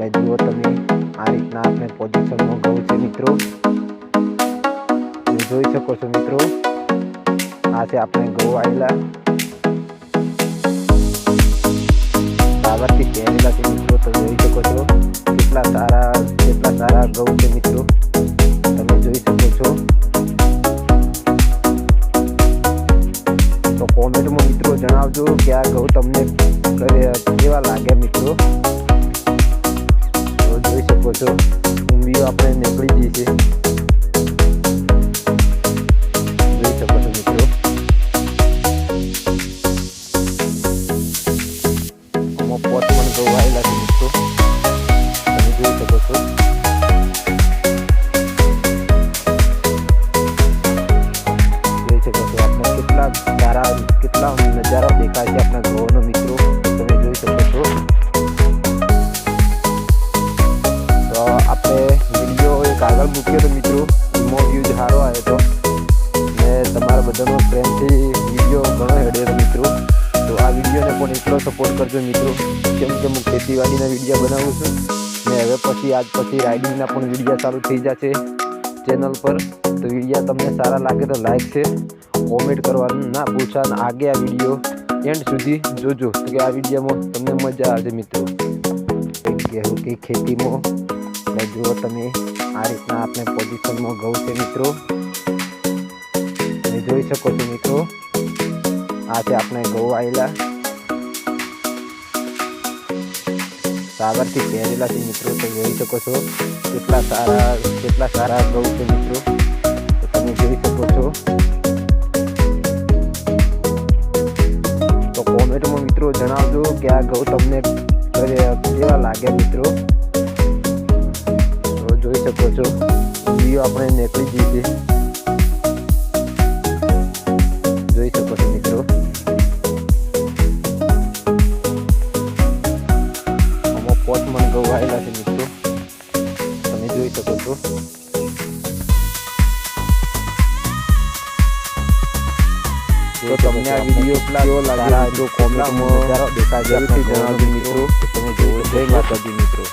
એટલે જુઓ તમે આ રીતના આપણે પોઝિશનમાં ગયું છે મિત્રો. તમે જોઈ શકો છો મિત્રો, આ છે આપણે ગૌ આવેલા. પાવરથી પહેરેલા છે મિત્રો, તમે જોઈ શકો છો. કેટલા સારા કેટલા સારા ગૌ છે મિત્રો. તમે જોઈ શકો છો. તો કોમેન્ટમાં મિત્રો જણાવજો કે આ ગૌ તમને કેવા લાગે મિત્રો? શકો છો ઊંબીઓ આપણે નીકળી ગઈ છે જોઈ શકો છો મિત્રો. આમાં પોટ પણ આવેલા છે મિત્રો. તમે જોઈ શકો છો. જોઈ શકો છો આપણે કેટલા સારા કેટલા નજારો દેખાય છે આપણા ઘઉંનો મૂક્યો તો મિત્રો એમાં વ્યૂઝ સારો આવ્યો હતો ને તમારા બધાનો પ્રેમથી વીડિયો ઘણો હેડ્યો હતો મિત્રો. તો આ વિડીયોને પણ એટલો સપોર્ટ કરજો મિત્રો. કેમ કે હું ખેતીવાડીના વીડિયો બનાવું છું. ને હવે પછી, આજ પછી રાઇડિંગના પણ વીડિયો ચાલુ થઈ જશે ચેનલ પર. તો વિડીયા તમને સારા લાગે તો લાઈક છે કોમેન્ટ કરવાનું ના પૂછા અને આગે આ વીડિયો એન્ડ સુધી જોજો. તો કે આ વિડીયોમાં તમને મજા આવશે મિત્રો. કહેવું કે ખેતીમાં એટલે જુઓ તમે આ રીતના આપણે પોઝિશનમાં ઘઉં છે મિત્રો. તમે જોઈ શકો છો મિત્રો, આ છે આપણે ઘઉં આવેલા. સાગરથી પહેરેલા છે મિત્રો તમે જોઈ શકો છો કેટલા સારા કેટલા સારા ગૌ છે મિત્રો. તમે જોઈ શકો છો. તો કોમેન્ટમાં મિત્રો જણાવજો કે આ ગૌ તમને કેવા લાગ્યા મિત્રો. શકો છો. વીડિયો આપણે નીકળી જઈએ. જોઈ શકો છો મિત્રો. આમાં પોચમાં ઘઉં આવેલા છે મિત્રો. તમે જોઈ શકો છો. જો તમને આ વીડિયો કેવો લાગ્યો? તો કોમેન્ટમાં જણાવજો મિત્રો. તમે જોઈ જય માતાજી મિત્રો.